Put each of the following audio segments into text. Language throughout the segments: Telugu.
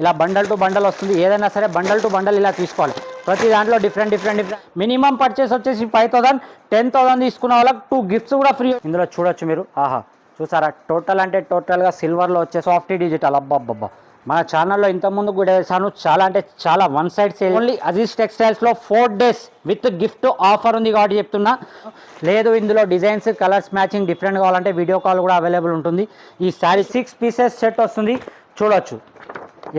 ఇలా బండల్ టు బండల్ వస్తుంది. ఏదైనా సరే బండల్ టు బండల్ ఇలా తీసుకోవాలి. ప్రతి దాంట్లో different different different minimum purchase వచ్చేసి ఫైవ్ థౌసండ్ టెన్ థౌసండ్ తీసుకున్న వాళ్ళకి టూ గిఫ్ట్స్ కూడా ఫ్రీ ఇందులో చూడొచ్చు మీరు. ఆహా చూసారా? టోటల్ అంటే టోటల్గా సిల్వర్లో వచ్చే సాఫ్ట్ డిజిటల్ అబ్బాబ్బా మన ఛానల్లో ఇంతకుముందు కూడా వేసాను చాలా అంటే చాలా one side sale only Aziz టెక్స్టైల్స్లో four days with gift offer ఉంది కాబట్టి చెప్తున్నా. లేదు ఇందులో డిజైన్స్ కలర్స్ మ్యాచింగ్ డిఫరెంట్ కావాలంటే వీడియో కాల్ కూడా అవైలబుల్ ఉంటుంది. ఈ శారీ సిక్స్ పీసెస్ సెట్ వస్తుంది. చూడొచ్చు.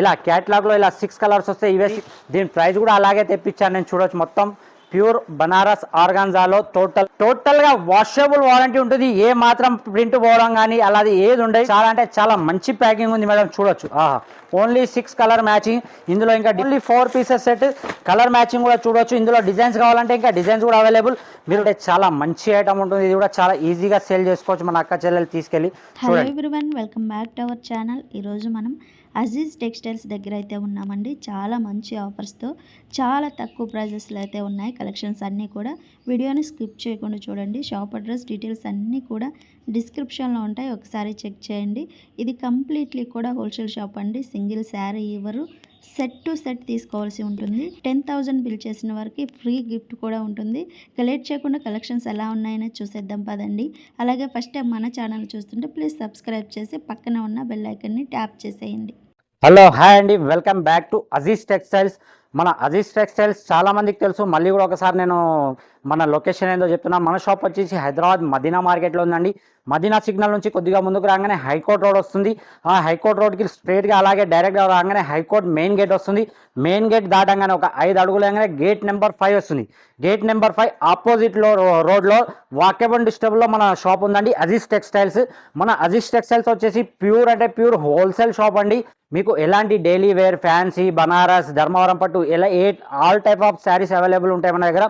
ఇలా క్యాట్లాగ్లో ఇలా సిక్స్ కలర్స్ వస్తాయి ఇవే. దీని ప్రైస్ కూడా అలాగే తెప్పించాను నేను చూడొచ్చు. మొత్తం ప్యూర్ బనారస్ ఆర్గాన్జాలో టోటల్ టోటల్గా వాషబుల్ వారంటీ ఉంటుంది. ఏ మాత్రం ప్రింట్ పోవడం కానీ అలాది ఏది ఉండదు. చాలా అంటే చాలా మంచి ప్యాకింగ్ ఉంది మేడం చూడొచ్చు. ఆహా. ఓన్లీ సిక్స్ కలర్ మ్యాచింగ్ ఇందులో ఇంకా only four pieces set colour matching కూడా చూడొచ్చు. ఇందులో డిజైన్స్ కావాలంటే ఇంకా డిజైన్స్ కూడా అవైలబుల్ మీరు చాలా మంచి ఐటమ్ ఉంటుంది. ఇది కూడా చాలా ఈజీగా సేల్ చేసుకోవచ్చు మన అక్క చెల్లెలు తీసుకెళ్ళి. Hello everyone welcome back to our channel ఈరోజు మనం అజీజ్ టెక్స్టైల్స్ దగ్గర అయితే ఉన్నామండి. చాలా మంచి ఆఫర్స్తో చాలా తక్కువ ప్రైజెస్లో అయితే ఉన్నాయి కలెక్షన్స్ అన్నీ కూడా. వీడియోని స్కిప్ చేయకుండా చూడండి. షాప్ అడ్రస్ డీటెయిల్స్ అన్నీ కూడా డిస్క్రిప్షన్లో ఉంటాయి. ఒకసారి చెక్ చేయండి. ఇది కంప్లీట్లీ కూడా హోల్సేల్ షాప్ అండి. సింగిల్ శారీ ఇవ్వరు. సెట్ టు సెట్ తీసుకోవాల్సి ఉంటుంది. టెన్ థౌజండ్ బిల్ చేసిన వారికి ఫ్రీ గిఫ్ట్ కూడా ఉంటుంది. ఇక లేట్ చేయకుండా కలెక్షన్స్ ఎలా ఉన్నాయని చూసేద్దాం పదండి. అలాగే ఫస్ట్ టైం మన ఛానల్ చూస్తుంటే ప్లీజ్ సబ్స్క్రైబ్ చేసి పక్కన ఉన్న బెల్ ఐకన్ని ట్యాప్ చేసేయండి. హలో హాయ్ అండి welcome back to Aziz textiles మన అజీజ్ టెక్స్టైల్స్ చాలామందికి తెలుసు. మళ్ళీ కూడా ఒకసారి నేను మన లొకేషన్ ఏందో చెప్తున్నా. మన షాప్ వచ్చేసి హైదరాబాద్ మదీనా మార్కెట్లో ఉందండి. మదీనా సిగ్నల్ నుంచి కొద్దిగా ముందుకు రాగానే హైకోర్ట్ రోడ్ వస్తుంది. ఆ హైకోర్ట్ రోడ్కి స్ట్రేట్గా అలాగే డైరెక్ట్గా రాగానే హైకోర్ట్ మెయిన్ గేట్ వస్తుంది. మెయిన్ గేట్ దాటంగానే ఒక ఐదు అడుగులు గేట్ నెంబర్ ఫైవ్ వస్తుంది. గేట్ నెంబర్ ఫైవ్ ఆపోజిట్లో రోడ్లో వాకేబుల్ డిస్టర్బ్లో మన షాప్ ఉందండి. అజీజ్ టెక్స్టైల్స్. మన అజీజ్ టెక్స్టైల్స్ వచ్చేసి ప్యూర్ అంటే ప్యూర్ హోల్సేల్ షాప్ అండి. మీకు ఎలాంటి daily wear fancy Banaras Dharmavaram పట్టు ఎలా ఏ all type of sarees available ఉంటాయి మన దగ్గర?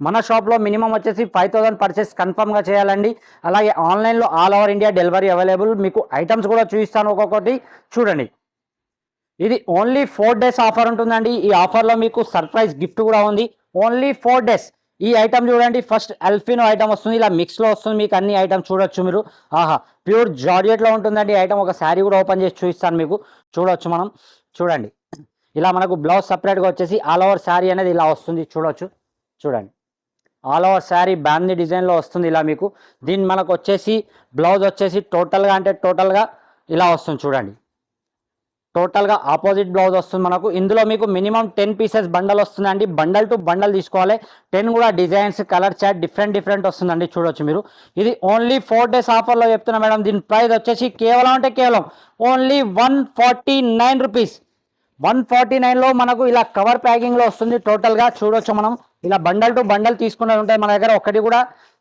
మన షాప్లో మినిమం వచ్చేసి ఫైవ్ థౌసండ్ పర్చేస్ కన్ఫర్మ్గా చేయాలండి. అలాగే ఆన్లైన్లో all over India delivery available మీకు ఐటమ్స్ కూడా చూపిస్తాను ఒక్కొక్కటి. చూడండి. ఇది ఓన్లీ ఫోర్ డేస్ ఆఫర్ ఉంటుందండి. ఈ ఆఫర్లో మీకు సర్ప్రైజ్ గిఫ్ట్ కూడా ఉంది. ఓన్లీ ఫోర్ డేస్ ఈ ఐటమ్ చూడండి. ఫస్ట్ అల్ఫినో ఐటమ్ వస్తుంది. ఇలా మిక్స్లో వస్తుంది. మీకు అన్ని ఐటమ్ చూడొచ్చు మీరు. ఆహా ప్యూర్ జార్జెట్లో ఉంటుందండి. ఐటమ్ ఒక శారీ కూడా ఓపెన్ చేసి చూపిస్తాను మీకు. చూడొచ్చు మనం. చూడండి. ఇలా మనకు బ్లౌజ్ సపరేట్గా వచ్చేసి ఆల్ ఓవర్ శారీ అనేది ఇలా వస్తుంది. చూడొచ్చు. చూడండి. ఆల్ ఓవర్ శారీ బ్యాంది డిజైన్లో వస్తుంది ఇలా మీకు. దీన్ని మనకు వచ్చేసి బ్లౌజ్ వచ్చేసి టోటల్గా అంటే టోటల్గా ఇలా వస్తుంది చూడండి. టోటల్గా ఆపోజిట్ బ్లౌజ్ వస్తుంది మనకు. ఇందులో మీకు మినిమం టెన్ పీసెస్ బండల్ వస్తుందండి. బండల్ టు బండల్ తీసుకోవాలి. టెన్ కూడా designs colour chart different different వస్తుందండి చూడొచ్చు మీరు. ఇది ఓన్లీ ఫోర్ డేస్ ఆఫర్లో చెప్తున్నా మేడం. దీని ప్రైస్ వచ్చేసి కేవలం అంటే కేవలం only one forty nine rupees. One forty నైన్లో మనకు ఇలా కవర్ ప్యాకింగ్లో వస్తుంది టోటల్గా. చూడొచ్చు మనం. ఇలా బండల్ టు బండల్ తీసుకున్నది ఉంటాయి మన దగ్గర. ఒకటి కూడా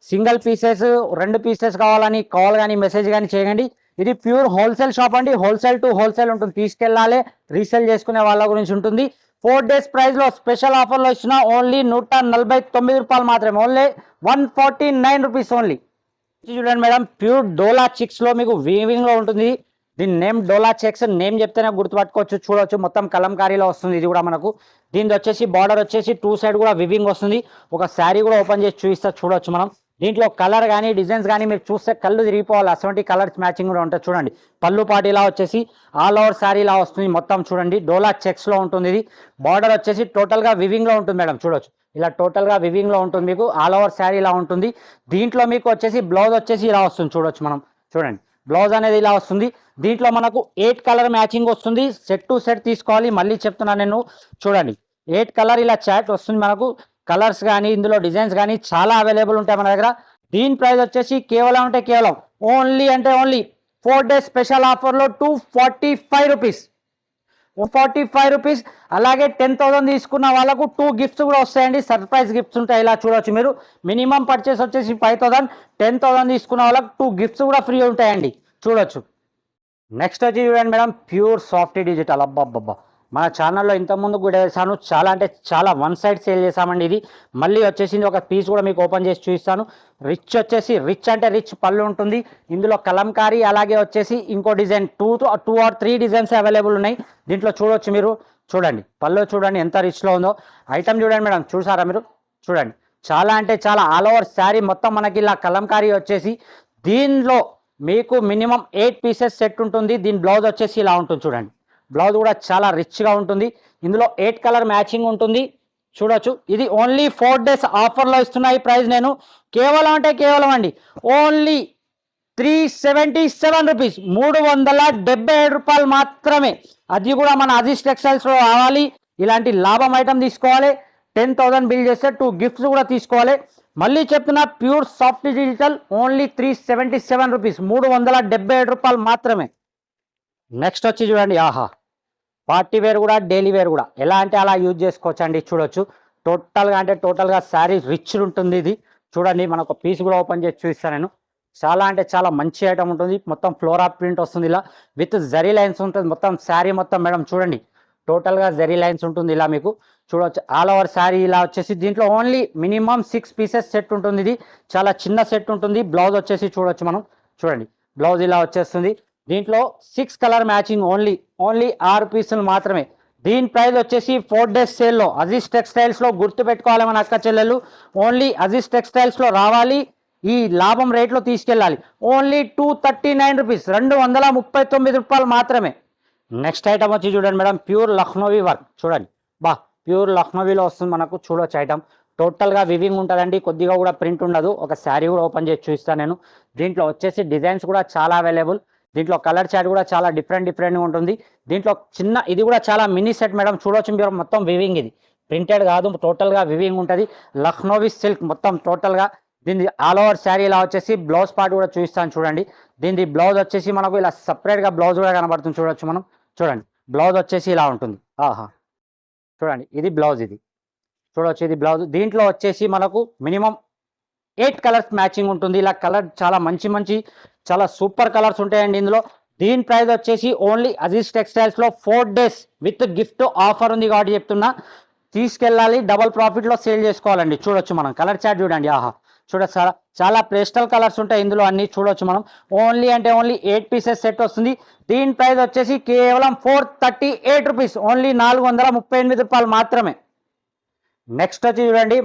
సింగిల్ పీసెస్ రెండు పీసెస్ కావాలని కాల్ కానీ మెసేజ్ కానీ చేయండి ఇది ప్యూర్ హోల్సేల్ షాప్ అండి. హోల్సేల్ టు హోల్సేల్ ఉంటుంది. తీసుకెళ్ళాలి రీసేల్ చేసుకునే వాళ్ళ గురించి ఉంటుంది. ఫోర్ డేస్ ప్రైస్లో స్పెషల్ ఆఫర్లో ఇచ్చిన ఓన్లీ నూట నలభై తొమ్మిది రూపాయలు మాత్రమే. Only one forty nine rupees only. చూడండి మేడం ప్యూర్ డోలా చిక్స్లో మీకు వీవింగ్లో ఉంటుంది. దీని నేమ్ డోలా చెక్స్ నేమ్ చెప్తేనే గుర్తుపట్టుకోవచ్చు చూడవచ్చు మొత్తం కలంకారీలో వస్తుంది ఇది కూడా మనకు. దీనిది వచ్చేసి బార్డర్ వచ్చేసి టూ సైడ్ కూడా వివింగ్ వస్తుంది. ఒక శారీ కూడా ఓపెన్ చేసి చూపిస్తా చూడవచ్చు మనం. దీంట్లో కలర్ కానీ డిజైన్స్ కానీ మీరు చూస్తే కళ్ళు తిరిగిపోవాలి. అటువంటి కలర్స్ మ్యాచింగ్ కూడా ఉంటుంది చూడండి. పళ్ళు పాటిలా వచ్చేసి ఆల్ ఓవర్ శారీ ఇలా వస్తుంది మొత్తం చూడండి. డోలా చెక్స్లో ఉంటుంది ఇది. బార్డర్ వచ్చేసి టోటల్గా వివింగ్లో ఉంటుంది మేడం చూడొచ్చు. ఇలా టోటల్గా వివింగ్లో ఉంటుంది మీకు. ఆల్ ఓవర్ శారీ ఇలా ఉంటుంది. దీంట్లో మీకు వచ్చేసి బ్లౌజ్ వచ్చేసి ఇలా వస్తుంది చూడొచ్చు మనం. చూడండి. బ్లౌజ్ అనేది ఇలా వస్తుంది. దీంట్లో మనకు ఎయిట్ కలర్ మ్యాచింగ్ వస్తుంది. సెట్ టు సెట్ తీసుకోవాలి. మళ్ళీ చెప్తున్నాను నేను. చూడండి. ఎయిట్ కలర్ ఇలా చాట్ వస్తుంది మనకు. కలర్స్ కానీ ఇందులో డిజైన్స్ కానీ చాలా అవైలబుల్ ఉంటాయి మన దగ్గర. దీని ప్రైస్ వచ్చేసి కేవలం అంటే కేవలం ఓన్లీ అంటే ఓన్లీ ఫోర్ డేస్ స్పెషల్ ఆఫర్లో two forty five rupees forty five rupees అలాగే టెన్ థౌసండ్ తీసుకున్న వాళ్ళకు టూ గిఫ్ట్స్ కూడా వస్తాయండి. సర్ప్రైజ్ గిఫ్ట్స్ ఉంటాయి. ఇలా చూడొచ్చు మీరు. మినిమం పర్చేస్ వచ్చేసి ఫైవ్ థౌసండ్ టెన్ థౌసండ్ తీసుకున్న వాళ్ళకు టూ గిఫ్ట్స్ కూడా ఫ్రీ ఉంటాయండి. చూడొచ్చు. నెక్స్ట్ వచ్చి చూడండి మేడం ప్యూర్ సాఫ్ట్ డిజిటల్. అబ్బాబ్బా మన ఛానల్లో ఇంతకుముందు కూడా వేసాను చాలా అంటే చాలా వన్ సైడ్ సేల్ చేసామండి ఇది. మళ్ళీ వచ్చేసింది ఒక పీస్ కూడా మీకు ఓపెన్ చేసి చూపిస్తాను. రిచ్ వచ్చేసి రిచ్ అంటే రిచ్ పళ్ళు ఉంటుంది. ఇందులో కలంకారీ అలాగే వచ్చేసి ఇంకో design two two or three designs available ఉన్నాయి. దీంట్లో చూడొచ్చు మీరు. చూడండి. పళ్ళు చూడండి ఎంత రిచ్లో ఉందో. ఐటమ్ చూడండి మేడం. చూసారా మీరు? చూడండి. చాలా అంటే చాలా ఆల్ ఓవర్ శారీ మొత్తం మనకి ఇలా కలంకారీ వచ్చేసి దీనిలో మీకు మినిమం ఎయిట్ పీసెస్ సెట్ ఉంటుంది. దీని బ్లౌజ్ వచ్చేసి ఇలా ఉంటుంది చూడండి. బ్లౌజ్ కూడా చాలా రిచ్గా ఉంటుంది. ఇందులో ఎయిట్ కలర్ మ్యాచింగ్ ఉంటుంది. చూడొచ్చు. ఇది ఓన్లీ ఫోర్ డేస్ ఆఫర్లో ఇస్తున్నాయి ప్రైస్ నేను. కేవలం అంటే కేవలం అండి. Only three seventy seven rupees మూడు వందల డెబ్బై ఏడు రూపాయలు మాత్రమే. అది కూడా మన అజీజ్ టెక్స్టైల్స్లో రావాలి. ఇలాంటి లాభం ఐటమ్ తీసుకోవాలి. టెన్ థౌసండ్ బిల్ చేస్తే టూ గిఫ్ట్స్ కూడా తీసుకోవాలి. మళ్ళీ చెప్తున్నా pure soft digital only three seventy seven rupees మూడు వందల డెబ్బై ఏడు రూపాయలు మాత్రమే. నెక్స్ట్ వచ్చి చూడండి. ఆహా. పార్టీ వేర్ కూడా డైలీ వేర్ కూడా. ఎలా అంటే అలా యూజ్ చేసుకోవచ్చు అండి చూడొచ్చు. టోటల్గా అంటే టోటల్గా శారీ రిచ్ ఉంటుంది ఇది. చూడండి మనకు పీస్ కూడా ఓపెన్ చేసి చూపిస్తాను నేను. చాలా అంటే చాలా మంచి ఐటమ్ ఉంటుంది. మొత్తం ఫ్లోరా ప్రింట్ వస్తుంది ఇలా. విత్ జరీ లైన్స్ ఉంటుంది. మొత్తం శారీ మొత్తం మేడం చూడండి. టోటల్గా జరీ లైన్స్ ఉంటుంది ఇలా మీకు. చూడవచ్చు ఆల్ ఓవర్ శారీ ఇలా వచ్చేసి దీంట్లో only minimum six pieces set ఉంటుంది ఇది. చాలా చిన్న సెట్ ఉంటుంది. బ్లౌజ్ వచ్చేసి చూడవచ్చు మనం. చూడండి. బ్లౌజ్ ఇలా వచ్చేస్తుంది. దీంట్లో six colour matching only only ఆరు పీసులు మాత్రమే. దీని ప్రైస్ వచ్చేసి ఫోర్ డేస్ సేల్లో అజీజ్ టెక్స్టైల్స్లో గుర్తు పెట్టుకోవాలి మన అక్క చెల్లెలు. ఓన్లీ అజీజ్ టెక్స్టైల్స్లో రావాలి ఈ లాభం రేట్లో తీసుకెళ్ళాలి. Only two thirty nine rupees రెండు వందల ముప్పై తొమ్మిది రూపాయలు మాత్రమే. నెక్స్ట్ ఐటమ్ వచ్చి చూడండి మేడం ప్యూర్ లక్నోవీ వర్క్ చూడండి. బా ప్యూర్ లక్నోవీలో వస్తుంది మనకు చూడొచ్చు ఐటమ్ టోటల్గా వివింగ్ ఉంటుందండి కొద్దిగా కూడా ప్రింట్ ఉండదు. ఒక శారీ కూడా ఓపెన్ చేసి చూపిస్తాను నేను. దీంట్లో వచ్చేసి డిజైన్స్ కూడా చాలా అవైలబుల్ దీంట్లో కలర్ చాట్ కూడా చాలా డిఫరెంట్ డిఫరెంట్గా ఉంటుంది. దీంట్లో చిన్న ఇది కూడా చాలా మినీ సెట్ మేడం. చూడవచ్చు మీరు మొత్తం వివింగ్ ఇది. ప్రింటెడ్ కాదు టోటల్గా వివింగ్ ఉంటుంది. లక్నోవి సిల్క్ మొత్తం టోటల్గా దీని ఆల్ ఓవర్ శారీ ఇలా వచ్చేసి బ్లౌజ్ పార్ట్ కూడా చూపిస్తాను చూడండి. దీని బ్లౌజ్ వచ్చేసి మనకు ఇలా సపరేట్గా బ్లౌజ్ కూడా కనబడుతుంది చూడొచ్చు మనం. చూడండి బ్లౌజ్ వచ్చేసి ఇలా ఉంటుంది. ఆహా. చూడండి ఇది బ్లౌజ్ ఇది. చూడవచ్చు ఇది బ్లౌజ్ దీంట్లో వచ్చేసి మనకు మినిమం ఎయిట్ కలర్స్ మ్యాచింగ్ ఉంటుంది. ఇలా కలర్ చాలా మంచి మంచి చాలా సూపర్ కలర్స్ ఉంటాయండి ఇందులో. దీని ప్రైస్ వచ్చేసి only Aziz టెక్స్టైల్స్లో four days with gift offer ఉంది కాబట్టి చెప్తున్నా. తీసుకెళ్ళాలి డబల్ ప్రాఫిట్లో సేల్ చేసుకోవాలండి. చూడొచ్చు మనం. కలర్ చార్ట్ చూడండి. ఆహా. చూడొచ్చు చాలా చాలా పేస్టల్ కలర్స్ ఉంటాయి ఇందులో అన్ని చూడొచ్చు మనం. ఓన్లీ అంటే ఓన్లీ ఎయిట్ పీసెస్ సెట్ వస్తుంది. దీని ప్రైస్ వచ్చేసి కేవలం four thirty eight rupees. Only నాలుగు వందల ముప్పై ఎనిమిది రూపాయలు మాత్రమే. నెక్స్ట్ వచ్చి చూడండి.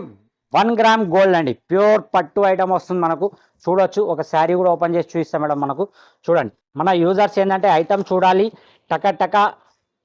వన్ గ్రామ్ గోల్డ్ అండి. ప్యూర్ పట్టు ఐటమ్ వస్తుంది మనకు. చూడొచ్చు. ఒక శారీ కూడా ఓపెన్ చేసి చూపిస్తాం మేడం మనకు. చూడండి. మన యూజర్స్ ఏంటంటే ఐటమ్ చూడాలి. టక టక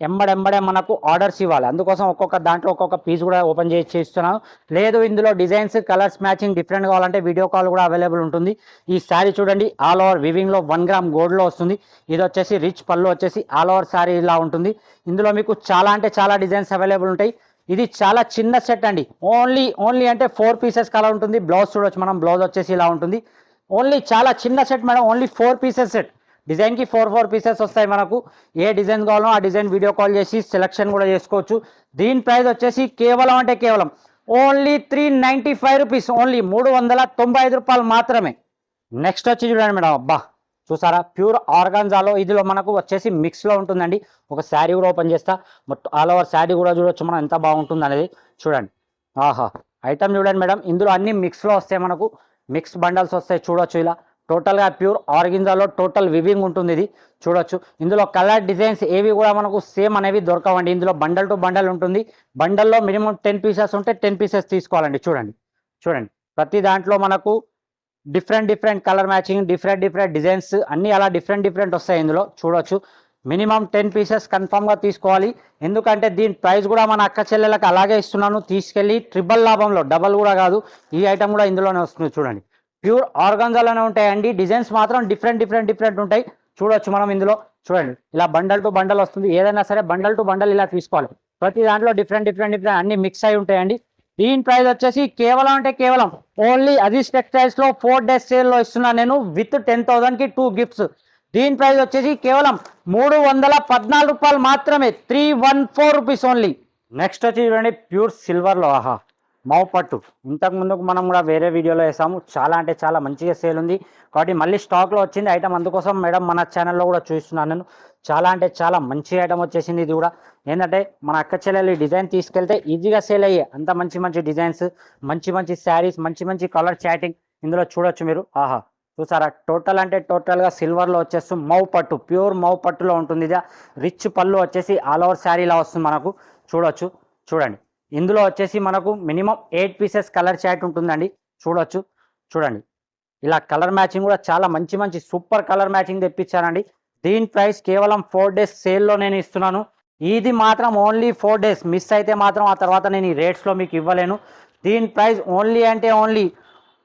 ఎంబడెంబడే మనకు ఆర్డర్స్ ఇవ్వాలి. అందుకోసం ఒక్కొక్క దాంట్లో ఒక్కొక్క పీస్ కూడా ఓపెన్ చేసి చేస్తున్నాను లేదు ఇందులో డిజైన్స్ కలర్స్ మ్యాచింగ్ డిఫరెంట్ కావాలంటే వీడియో కాల్ కూడా అవైలబుల్ ఉంటుంది. ఈ శారీ చూడండి. ఆల్ ఓవర్ వివింగ్లో వన్ గ్రామ్ గోల్డ్లో వస్తుంది. ఇది వచ్చేసి రిచ్ పళ్ళు వచ్చేసి ఆల్ ఓవర్ శారీ ఇలా ఉంటుంది. ఇందులో మీకు చాలా అంటే చాలా డిజైన్స్ అవైలబుల్ ఉంటాయి. ఇది చాలా చిన్న సెట్ అండి. ఓన్లీ ఓన్లీ అంటే ఫోర్ పీసెస్ కలర్ ఉంటుంది. బ్లౌజ్ చూడొచ్చు మనం. బ్లౌజ్ వచ్చేసి ఇలా ఉంటుంది. ఓన్లీ చాలా చిన్న set madam. Only four pieces set డిజైన్కి ఫోర్ ఫోర్ పీసెస్ వస్తాయి మనకు. ఏ డిజైన్ కావాలో ఆ డిజైన్ వీడియో కాల్ చేసి సెలెక్షన్ కూడా చేసుకోవచ్చు. దీని ప్రైస్ వచ్చేసి కేవలం అంటే కేవలం only three ninety five rupees only మూడు వందల తొంభై ఐదు రూపాయలు మాత్రమే. నెక్స్ట్ వచ్చి చూడండి మేడం. అబ్బా చూసారా? ప్యూర్ ఆర్గాన్జాలో ఇదిలో మనకు వచ్చేసి మిక్స్లో ఉంటుందండి. ఒక శారీ కూడా ఓపెన్ చేస్తా. మొత్తం ఆల్ ఓవర్ శారీ కూడా చూడొచ్చు మనం ఎంత బాగుంటుంది అనేది. చూడండి. ఆహా! ఐటమ్ చూడండి మేడం. ఇందులో అన్ని మిక్స్లో వస్తాయి మనకు. మిక్స్ బండల్స్ వస్తాయి చూడొచ్చు ఇలా. టోటల్గా ప్యూర్ ఆర్గింజాలో టోటల్ వివింగ్ ఉంటుంది ఇది. చూడొచ్చు. ఇందులో కలర్ డిజైన్స్ ఏవి కూడా మనకు సేమ్ అనేవి దొరకవండి. ఇందులో బండల్ టు బండల్ ఉంటుంది. బండల్లో మినిమం టెన్ పీసెస్ ఉంటే టెన్ పీసెస్ తీసుకోవాలండి. చూడండి. చూడండి. ప్రతి దాంట్లో మనకు different different colour matching different different designs అన్నీ అలా డిఫరెంట్ డిఫరెంట్ వస్తాయి ఇందులో. చూడొచ్చు. మినిమం టెన్ పీసెస్ కన్ఫామ్గా తీసుకోవాలి. ఎందుకంటే దీని ప్రైస్ కూడా మన అక్క చెల్లెలకు అలాగే ఇస్తున్నాను. తీసుకెళ్ళి ట్రిబుల్ లాభంలో డబల్ కూడా కాదు. ఈ ఐటమ్ కూడా ఇందులోనే వస్తుంది చూడండి. ప్యూర్ ఆర్గాన్జాలోనే ఉంటాయండి. డిజైన్స్ మాత్రం డిఫరెంట్ డిఫరెంట్ డిఫరెంట్ ఉంటాయి. చూడొచ్చు మనం ఇందులో. చూడండి. ఇలా బండల్ టు బండల్ వస్తుంది. ఏదైనా సరే బండల్ టు బండల్ ఇలా తీసుకోవాలి. ప్రతి దాంట్లో డిఫరెంట్ డిఫరెంట్ డిఫరెంట్ అన్ని మిక్స్ అయి ఉంటాయండి. దీని ప్రైస్ వచ్చేసి కేవలం అంటే కేవలం ఓన్లీ అజీజ్ టెక్స్టైల్స్లో ఫోర్ డేస్ సేల్లో ఇస్తున్నాను ఇస్తున్నా నేను విత్ టెన్ థౌజండ్కి టూ గిఫ్ట్స్. దీని ప్రైస్ వచ్చేసి కేవలం మూడు వందల పద్నాలుగు రూపాయలు మాత్రమే three one four rupees only. Next వచ్చి చూడండి ప్యూర్ సిల్వర్లో ఆహా. మావు పట్టు ఇంతకు ముందుకు మనం కూడా వేరే వీడియోలో వేసాము. చాలా అంటే చాలా మంచిగా సేల్ ఉంది. కాబట్టి మళ్ళీ స్టాక్లో వచ్చింది ఐటమ్ అందుకోసం మేడం మన ఛానల్లో కూడా చూస్తున్నాను నేను. చాలా అంటే చాలా మంచి ఐటమ్ వచ్చేసింది ఇది కూడా. ఏంటంటే మన అక్క చెల్లెలు ఈ డిజైన్ తీసుకెళ్తే ఈజీగా సేల్ అయ్యే అంత మంచి మంచి డిజైన్స్ మంచి మంచి శారీస్ మంచి మంచి కలర్ చాటింగ్ ఇందులో చూడొచ్చు మీరు. ఆహా చూసారా? టోటల్ అంటే టోటల్గా సిల్వర్లో వచ్చేసి మౌ పట్టు ప్యూర్ మౌ పట్టులో ఉంటుంది ఇది రిచ్ పళ్ళు వచ్చేసి ఆల్ ఓవర్ శారీలా వస్తుంది మనకు. చూడొచ్చు. చూడండి. ఇందులో వచ్చేసి మనకు minimum eight pieces colour chart ఉంటుందండి. చూడొచ్చు. చూడండి. ఇలా కలర్ మ్యాచింగ్ కూడా చాలా మంచి మంచి సూపర్ కలర్ మ్యాచింగ్ తెప్పించానండి దీని ప్రైస్ కేవలం ఫోర్ డేస్ సేల్లో నేను ఇస్తున్నాను. ఇది మాత్రం ఓన్లీ ఫోర్ డేస్. మిస్ అయితే మాత్రం ఆ తర్వాత నేను ఈ రేట్స్లో మీకు ఇవ్వలేను. దీని ప్రైస్ ఓన్లీ అంటే ఓన్లీ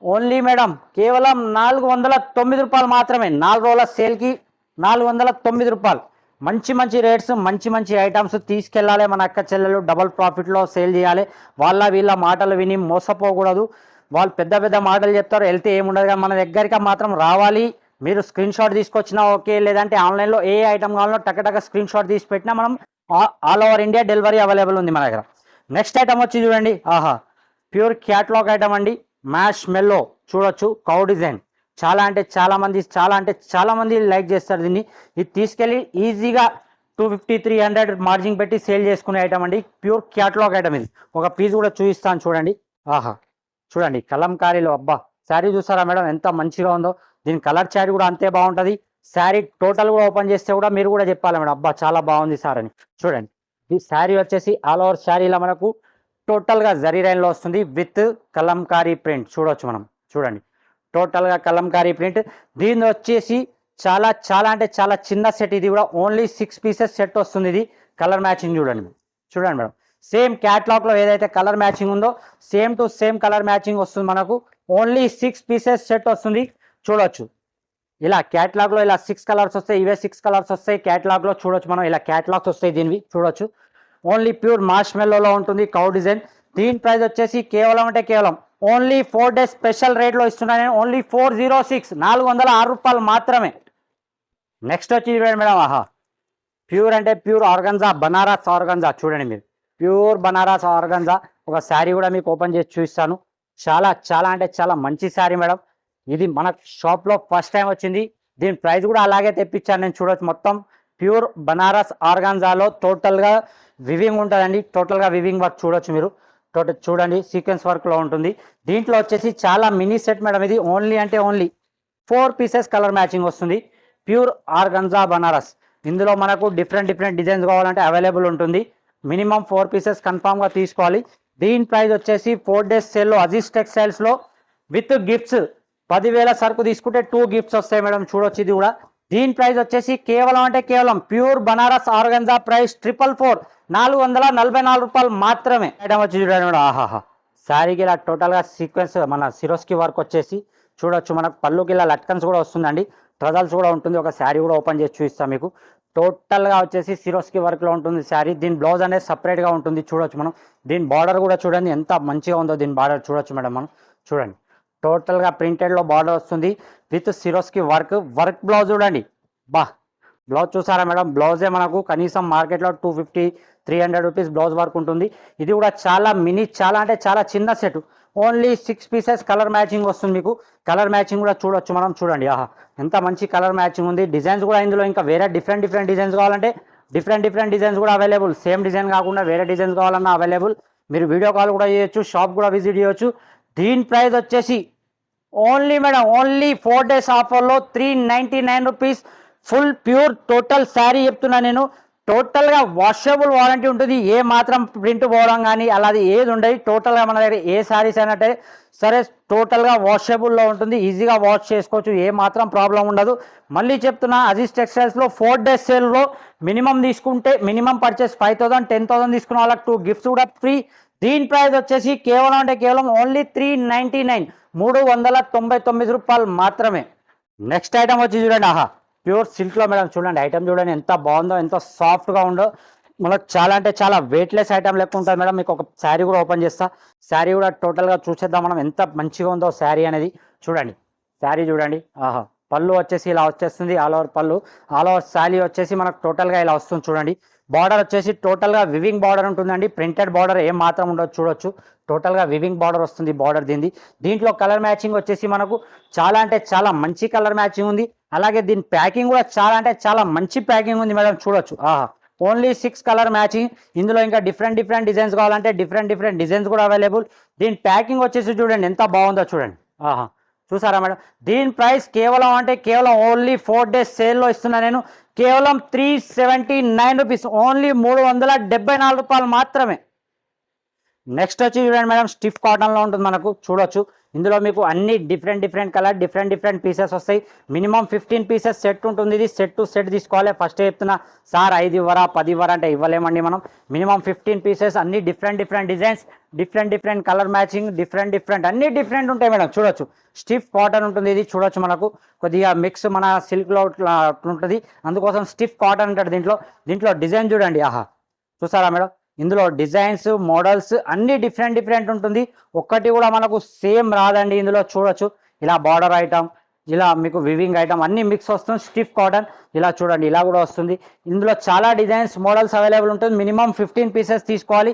ఓన్లీ మేడం కేవలం నాలుగు వందల తొమ్మిది రూపాయలు మాత్రమే. నాలుగు రోజుల సేల్కి నాలుగు వందల తొమ్మిది రూపాయలు. మంచి మంచి రేట్స్ మంచి మంచి ఐటమ్స్ తీసుకెళ్ళాలి మన అక్క చెల్లెలు డబల్ ప్రాఫిట్లో సేల్ చేయాలి. వాళ్ళ వీళ్ళ మాటలు విని మోసపోకూడదు. వాళ్ళు పెద్ద పెద్ద మాటలు చెప్తారు వెళ్తే ఏముండదు. కానీ మన దగ్గరికి మాత్రం రావాలి. మీరు స్క్రీన్ షాట్ తీసుకొచ్చినా ఓకే లేదంటే ఆన్లైన్లో ఏ ఐటమ్ కావాలో టక్కటక్క స్క్రీన్ షాట్ తీసి పెట్టినా మనం all over India delivery available ఉంది మన దగ్గర. నెక్స్ట్ ఐటమ్ వచ్చి చూడండి. ఆహా ప్యూర్ క్యాట్లాగ్ ఐటమ్ అండి. మ్యాష్ మెల్లో చూడొచ్చు కౌ డిజైన్ చాలా అంటే చాలా మంది చాలా అంటే చాలా మంది లైక్ చేస్తారు దీన్ని. ఇది తీసుకెళ్ళి ఈజీగా two fifty three hundred margin పెట్టి సేల్ చేసుకునే ఐటమ్ అండి. ప్యూర్ క్యాట్లాగ్ ఐటమ్ ఇది. ఒక పీస్ కూడా చూపిస్తాను చూడండి. ఆహా. చూడండి కలంకారీలో అబ్బా. శారీ చూసారా మేడం? ఎంత మంచిగా ఉందో. దీని కలర్ శారీ కూడా అంతే బాగుంటుంది. శారీ టోటల్ కూడా ఓపెన్ చేస్తే కూడా మీరు కూడా చెప్పాలి మేడం. అబ్బా చాలా బాగుంది సార్ అని. చూడండి. ఈ శారీ వచ్చేసి ఆల్ ఓవర్ శారీలో మనకు టోటల్గా జరీ లైన్లో వస్తుంది విత్ కలంకారీ ప్రింట్. చూడొచ్చు మనం. చూడండి. టోటల్గా కలంకారీ ప్రింట్. దీని వచ్చేసి చాలా చాలా అంటే చాలా చిన్న సెట్. ఇది కూడా ఓన్లీ సిక్స్ పీసెస్ సెట్ వస్తుంది ఇది. కలర్ మ్యాచింగ్ చూడండి. చూడండి మేడం. సేమ్ క్యాట్లాగ్లో ఏదైతే కలర్ మ్యాచింగ్ ఉందో same to same colour matching వస్తుంది మనకు. ఓన్లీ సిక్స్ పీసెస్ సెట్ వస్తుంది. చూడొచ్చు. ఇలా క్యాట్లాగ్లో ఇలా సిక్స్ కలర్స్ వస్తాయి ఇవే సిక్స్ కలర్స్ వస్తాయి. క్యాట్లాగ్లో చూడొచ్చు మనం. ఇలా క్యాట్లాగ్స్ వస్తాయి దీనివి. చూడొచ్చు. ఓన్లీ ప్యూర్ మార్ష్ మెల్లోలో ఉంటుంది కౌ డిజైన్. దీని ప్రైస్ వచ్చేసి కేవలం అంటే కేవలం ఓన్లీ ఫోర్ డేస్ స్పెషల్ రేట్లో ఇస్తున్నాను నేను. Only four zero six. నాలుగు వందల ఆరు రూపాయలు మాత్రమే. నెక్స్ట్ వచ్చి చూడండి మేడం. ఆహా. ప్యూర్ అంటే ప్యూర్ ఆర్గన్జా బనారస్ ఆర్గన్జా చూడండి మీరు. Pure Banaras organza. ఒక శారీ కూడా మీకు ఓపెన్ చేసి చూపిస్తాను. చాలా చాలా అంటే చాలా మంచి శారీ మేడం. ఇది మన షాప్లో ఫస్ట్ టైం వచ్చింది. దీని ప్రైస్ కూడా అలాగే తెప్పించాను నేను. చూడవచ్చు మొత్తం. ప్యూర్ బనారస్ ఆర్గాన్జాలో టోటల్గా వివింగ్ ఉంటుందండి. టోటల్గా వివింగ్ వర్క్ చూడొచ్చు మీరు. టోటల్ చూడండి సీక్వెన్స్ వర్క్లో ఉంటుంది. దీంట్లో వచ్చేసి చాలా మినీ సెట్ మేడం ఇది ఓన్లీ అంటే only four pieces colour matching వస్తుంది. ప్యూర్ ఆర్గంజా బనారస్ ఇందులో మనకు డిఫరెంట్ డిఫరెంట్ డిజైన్స్ కావాలంటే అవైలబుల్ ఉంటుంది. మినిమం ఫోర్ పీసెస్ కన్ఫామ్గా తీసుకోవాలి. దీని ప్రైస్ వచ్చేసి ఫోర్ డేస్ సేల్లో అజీజ్ టెక్స్టైల్స్లో విత్ గిఫ్ట్స్ పదివేల సరుకు తీసుకుంటే టూ గిఫ్ట్స్ వస్తాయి మేడం చూడొచ్చు ఇది కూడా. దీని ప్రైస్ వచ్చేసి కేవలం అంటే కేవలం pure Banaras organza price triple four నాలుగు వందల నలభై నాలుగు రూపాయలు మాత్రమే. ఐటమ్ వచ్చి చూడండి మేడం. ఆహాహా. శారీకి ఇలా టోటల్గా సీక్వెన్స్ మన సిరోస్కి వర్క్ వచ్చేసి చూడొచ్చు మనకు. పళ్ళుకి ఇలా లట్కన్స్ కూడా వస్తుందండి. ట్రజల్స్ కూడా ఉంటుంది. ఒక శారీ కూడా ఓపెన్ చేసి చూపిస్తాం మీకు. టోటల్గా వచ్చేసి సిరోస్కి వర్క్లో ఉంటుంది శారీ. దీని బ్లౌజ్ అనేది సపరేట్గా ఉంటుంది. చూడొచ్చు మనం. దీని బార్డర్ కూడా చూడండి. ఎంత మంచిగా ఉందో దీని బార్డర్ చూడొచ్చు మేడం మనం. చూడండి. టోటల్గా ప్రింటెడ్లో బార్డర్ వస్తుంది. విత్ సిరోస్కి వర్క్ వర్క్ బ్లౌజ్ చూడండి. బా బ్లౌజ్ చూసారా మేడం? బ్లౌజే మనకు కనీసం మార్కెట్లో two fifty three hundred rupees blouse work ఉంటుంది. ఇది కూడా చాలా మినీ చాలా అంటే చాలా చిన్న set. Only six pieces colour matching వస్తుంది మీకు. కలర్ మ్యాచింగ్ కూడా చూడొచ్చు మనం చూడండి. ఆహా ఎంత మంచి కలర్ మ్యాచింగ్ ఉంది. డిజైన్స్ కూడా ఇందులో ఇంకా వేరే డిఫరెంట్ డిఫరెంట్ డిజైన్స్ కావాలంటే డిఫరెంట్ డిఫరెంట్ డిజైన్స్ కూడా అవైలబుల్. సేమ్ డిజైన్ కాకుండా వేరే డిజైన్స్ కావాలన్నా అవైలబుల్. మీరు వీడియో కాల్ కూడా చేయొచ్చు షాప్ కూడా విజిట్ చేయొచ్చు. దీని ప్రైస్ వచ్చేసి only madam only four days ఆఫర్లో three ninety nine rupees full pure total saree చెప్తున్నా నేను. టోటల్గా వాషబుల్ వారంటీ ఉంటుంది. ఏ మాత్రం ప్రింట్ పోవడం కానీ అలాది ఏది ఉండదు. టోటల్గా మన దగ్గర ఏ శారీస్ అయినట్టే సరే టోటల్గా వాషబుల్లో ఉంటుంది. ఈజీగా వాష్ చేసుకోవచ్చు. ఏ మాత్రం ప్రాబ్లం ఉండదు. మళ్ళీ చెప్తున్నా అజీజ్ టెక్స్టైల్స్లో ఫోర్ డేస్ సేల్లో మినిమం తీసుకుంటే minimum purchase five thousand ten thousand తీసుకున్న వాళ్ళకి టూ గిఫ్ట్స్ కూడా ఫ్రీ దీని ప్రైస్ వచ్చేసి కేవలం అంటే కేవలం ఓన్లీ త్రీ నైంటీ నైన్ మూడు వందల తొంభై తొమ్మిది రూపాయలు మాత్రమే. నెక్స్ట్ ఐటమ్ వచ్చి చూడండి. ఆహా ప్యూర్ సిల్క్లో మేడం చూడండి. ఐటమ్ చూడండి ఎంత బాగుందో ఎంత సాఫ్ట్గా ఉందో. మనకు చాలా అంటే చాలా వెయిట్లెస్ ఐటమ్ లెక్క ఉంటుంది మేడం. మీకు ఒక శారీ కూడా ఓపెన్ చేస్తా. శారీ కూడా టోటల్గా చూసేద్దాం మనం. ఎంత మంచిగా ఉందో శారీ అనేది. చూడండి. శారీ చూడండి. ఆహా పళ్ళు వచ్చేసి ఇలా వచ్చేస్తుంది. ఆల్ ఓవర్ పళ్ళు ఆల్ ఓవర్ శాలీ వచ్చేసి మనకు టోటల్గా ఇలా వస్తుంది చూడండి. బార్డర్ వచ్చేసి టోటల్గా వివింగ్ బార్డర్ ఉంటుందండి. ప్రింటెడ్ బార్డర్ ఏం మాత్రం ఉండదు చూడొచ్చు. టోటల్గా వివింగ్ బార్డర్ వస్తుంది బార్డర్ దీనిది. దీంట్లో కలర్ మ్యాచింగ్ వచ్చేసి మనకు చాలా అంటే చాలా మంచి కలర్ మ్యాచింగ్ ఉంది. అలాగే దీని ప్యాకింగ్ కూడా చాలా అంటే చాలా మంచి ప్యాకింగ్ ఉంది మేడం చూడొచ్చు. ఆహా ఓన్లీ సిక్స్ కలర్ మ్యాచింగ్ ఇందులో ఇంకా డిఫరెంట్ డిఫరెంట్ డిజైన్స్ కావాలంటే డిఫరెంట్ డిఫరెంట్ డిజైన్స్ కూడా అవైలబుల్ దీని ప్యాకింగ్ వచ్చేసి చూడండి ఎంత బాగుందో చూడండి. ఆహా చూసారా మేడం? దీని ప్రైస్ కేవలం అంటే కేవలం ఓన్లీ ఫోర్ డేస్ సేల్లో ఇస్తున్నా నేను. కేవలం three seventy nine rupees only మూడు వందల డెబ్బై నాలుగు రూపాయలు మాత్రమే. నెక్స్ట్ వచ్చి చూడండి మేడం స్టిఫ్ కాటన్లో ఉంటుంది మనకు. చూడొచ్చు. ఇందులో మీకు అన్ని different different colour different different pieces వస్తాయి. మినిమం ఫిఫ్టీన్ పీసెస్ సెట్ ఉంటుంది. ఇది సెట్ టు సెట్ తీసుకోవాలి. ఫస్ట్ చెప్తున్నా సార్ ఐదు ఇవ్వరా పది ఇవ్వరా అంటే ఇవ్వలేమండి మనం. మినిమం ఫిఫ్టీన్ పీసెస్ అన్ని different different designs different different colour matching different different అన్ని డిఫరెంట్ ఉంటాయి మేడం. చూడొచ్చు. స్టిఫ్ కాటన్ ఉంటుంది ఇది చూడొచ్చు మనకు. కొద్దిగా మిక్స్ మన సిల్క్లో ఉంటుంది. అందుకోసం స్టిఫ్ కాటన్ ఉంటుంది దీంట్లో. దీంట్లో డిజైన్ చూడండి. ఆహా చూసారా మేడం? ఇందులో డిజైన్స్ మోడల్స్ అన్ని డిఫరెంట్ డిఫరెంట్ ఉంటుంది. ఒక్కటి కూడా మనకు సేమ్ రాదండి ఇందులో చూడొచ్చు. ఇలా బార్డర్ ఐటమ్ ఇలా మీకు వివింగ్ ఐటమ్ అన్ని మిక్స్ వస్తుంది. స్టిఫ్ కాటన్ ఇలా చూడండి ఇలా కూడా వస్తుంది. ఇందులో చాలా డిజైన్స్ మోడల్స్ అవైలబుల్ ఉంటుంది. మినిమం ఫిఫ్టీన్ పీసెస్ తీసుకోవాలి.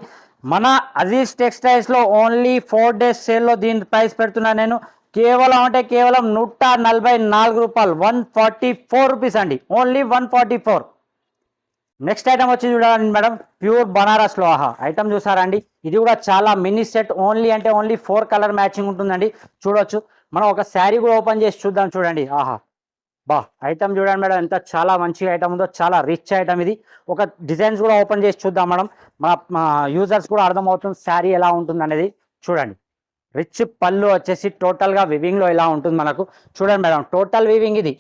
మన అజీజ్ టెక్స్టైల్స్లో ఓన్లీ ఫోర్ డేస్ సేల్లో దీని ప్రైస్ పెడుతున్నా నేను. కేవలం అంటే కేవలం నూట నలభై నాలుగు రూపాయలు వన్ ఫార్టీ ఫోర్ రూపీస్ అండి. Only one forty four. Next item వచ్చి చూడండి మేడం ప్యూర్ బనారస్లో ఆహా ఐటమ్ చూసారా అండి? ఇది కూడా చాలా మినీ సెట్ ఓన్లీ అంటే ఓన్లీ ఫోర్ కలర్ మ్యాచింగ్ ఉంటుందండి. చూడొచ్చు. మనం ఒక శారీ కూడా ఓపెన్ చేసి చూద్దాం చూడండి. ఆహా. బా ఐటమ్ చూడండి మేడం ఎంత చాలా మంచి ఐటమ్ ఉందో చాలా రిచ్ ఐటమ్ ఇది. ఒక డిజైన్స్ కూడా ఓపెన్ చేసి చూద్దాం మేడం. మన యూజర్స్ కూడా అర్థమవుతుంది శారీ ఎలా ఉంటుంది అనేది చూడండి. రిచ్ పళ్ళు వచ్చేసి టోటల్గా వివింగ్లో ఇలా ఉంటుంది మనకు? చూడండి మేడం టోటల్ వివింగ్ ఇది.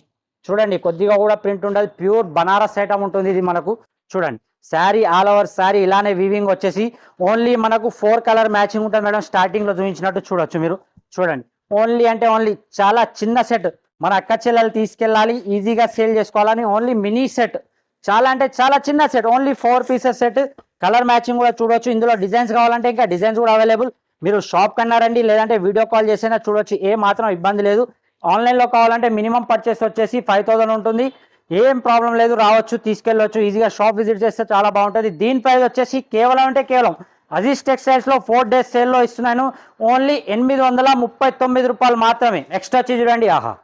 చూడండి కొద్దిగా కూడా ప్రింట్ ఉండదు. ప్యూర్ బనారస్ ఐటమ్ ఉంటుంది ఇది మనకు. చూడండి శారీ ఆల్ ఓవర్ శారీ ఇలానే వీవింగ్ వచ్చేసి ఓన్లీ మనకు ఫోర్ కలర్ మ్యాచింగ్ ఉంటుంది మేడం. స్టార్టింగ్లో చూపించినట్టు చూడొచ్చు మీరు. చూడండి ఓన్లీ అంటే ఓన్లీ చాలా చిన్న సెట్ మన అక్క చెల్లెలు తీసుకెళ్ళాలి ఈజీగా సేల్ చేసుకోవాలని ఓన్లీ మినీ సెట్ చాలా అంటే చాలా చిన్న set only four pieces set colour matching కూడా చూడొచ్చు. ఇందులో డిజైన్స్ కావాలంటే ఇంకా డిజైన్స్ కూడా అవైలబుల్ మీరు షాప్ కన్నారండి లేదంటే వీడియో కాల్ చేసినా చూడొచ్చు ఏ మాత్రం ఇబ్బంది లేదు. ఆన్లైన్లో కావాలంటే మినిమం పర్చేస్ వచ్చేసి ఫైవ్ థౌసండ్ ఉంటుంది. ఏం ప్రాబ్లం లేదు రావచ్చు తీసుకెళ్ళవచ్చు ఈజీగా షాప్ విజిట్ చేస్తే చాలా బాగుంటుంది. దీని ప్రైస్ వచ్చేసి కేవలం అంటే కేవలం అజీజ్ టెక్స్టైల్స్లో ఫోర్ డేస్ సేల్లో ఇస్తున్నాను. ఓన్లీ ఎనిమిది వందల ముప్పై తొమ్మిది రూపాయలు మాత్రమే. నెక్స్ట్ వచ్చి చూడండి. ఆహా.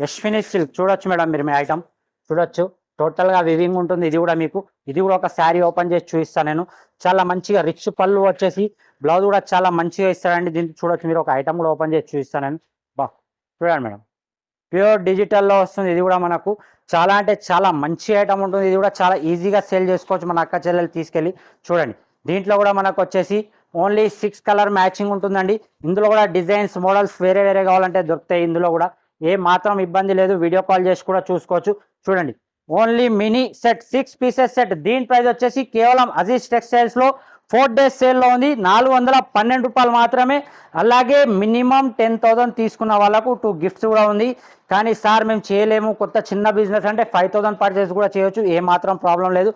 యశ్విని సిల్క్. చూడొచ్చు మేడం మీరు మీ ఐటమ్. చూడొచ్చు. టోటల్గా వివింగ్ ఉంటుంది. ఇది కూడా మీకు ఇది కూడా ఒక శారీ ఓపెన్ చేసి చూపిస్తాను నేను. చాలా మంచిగా రిచ్ పళ్ళు వచ్చేసి బ్లౌజ్ కూడా చాలా మంచిగా ఇస్తారండి దీనికి చూడొచ్చు మీరు ఒక ఐటమ్ కూడా ఓపెన్ చేసి చూపిస్తాను నేను. బా చూడండి మేడం. ప్యూర్ డిజిటల్లో వస్తుంది. ఇది కూడా మనకు చాలా అంటే చాలా మంచి ఐటమ్ ఉంటుంది. ఇది కూడా చాలా ఈజీగా సేల్ చేసుకోవచ్చు మన అక్క చెల్లెలు తీసుకెళ్ళి. చూడండి. దీంట్లో కూడా మనకు వచ్చేసి ఓన్లీ సిక్స్ కలర్ మ్యాచింగ్ ఉంటుందండి. ఇందులో కూడా డిజైన్స్ మోడల్స్ వేరే వేరే కావాలంటే దొరుకుతాయి. ఇందులో కూడా ఏ మాత్రం ఇబ్బంది లేదు. వీడియో కాల్ చేసి కూడా చూసుకోవచ్చు. చూడండి. Only mini set six pieces set దీని ప్రైస్ వచ్చేసి కేవలం అజీజ్ టెక్స్టైల్స్లో ఫోర్ డేస్ సేల్లో ఉంది. నాలుగు వందల పన్నెండు రూపాయలు మాత్రమే. అలాగే మినిమం టెన్ థౌసండ్ తీసుకున్న వాళ్ళకు టూ గిఫ్ట్స్ కూడా ఉంది. కానీ సార్ మేము చేయలేము. కొత్త చిన్న బిజినెస్ అంటే ఫైవ్ థౌసండ్ పర్చేస్ కూడా చేయొచ్చు. ఏ మాత్రం ప్రాబ్లం లేదు.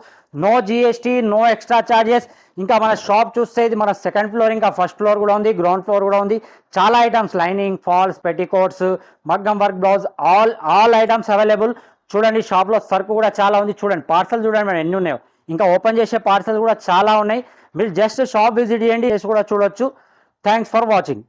No GST no extra charges ఇంకా మన షాప్ చూస్తే ఇది మన సెకండ్ ఫ్లోర్ ఇంకా ఫస్ట్ ఫ్లోర్ కూడా ఉంది. గ్రౌండ్ ఫ్లోర్ కూడా ఉంది. చాలా ఐటమ్స్ లైనింగ్ ఫాల్స్ పెట్టికోట్స్ మగ్గం work blouse all all items available చూడండి షాప్లో సరుకు కూడా చాలా ఉంది. చూడండి పార్సల్ చూడండి మేడం ఎన్ని ఉన్నాయో. ఇంకా ఓపెన్ చేసే పార్సల్ కూడా చాలా ఉన్నాయి. మీరు జస్ట్ షాప్ విజిట్ చేయండి చేసి కూడా చూడొచ్చు. Thanks for watching